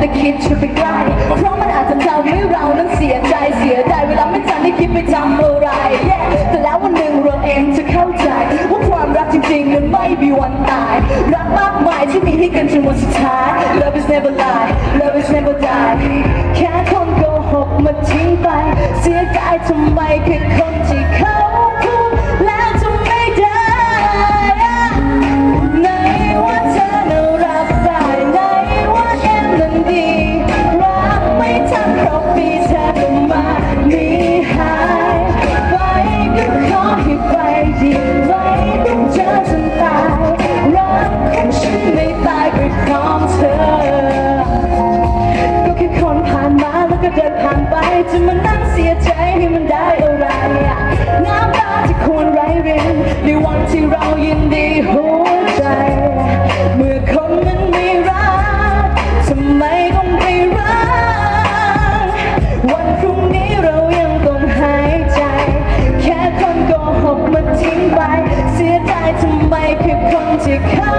แต่คิดชวนไปไกลเพราะมันอาจจะทำให้เรานั้นเสียใจเสียใจเวลาไม่จำนได้คิดไปจำอะไร yeah. แต่แล้ววันหนึ่งเราเองจะเข้าใจว่าความรักจริงๆมันไม่มีวันตาย รักมากมายที่มีให้กันจนวันสุดท้าย Love is never lie Love is never die แค่คนโกหกมาทิ้งไป เสียใจทำไมแค่ เดินผ่านไปจะมานั่งเสียใจให้มันได้อะไรน้ำตาที่ควรไร้เริยงในวันที่เรายินดีหัวใจ เมื่อคนมันไม่รักทำไมต้องไปรักวันพรุ่งนี้เรายังต้องหายใจ แค่คนก็หกมาทิ้งไป เสียใจทำไมคือคนที่เขา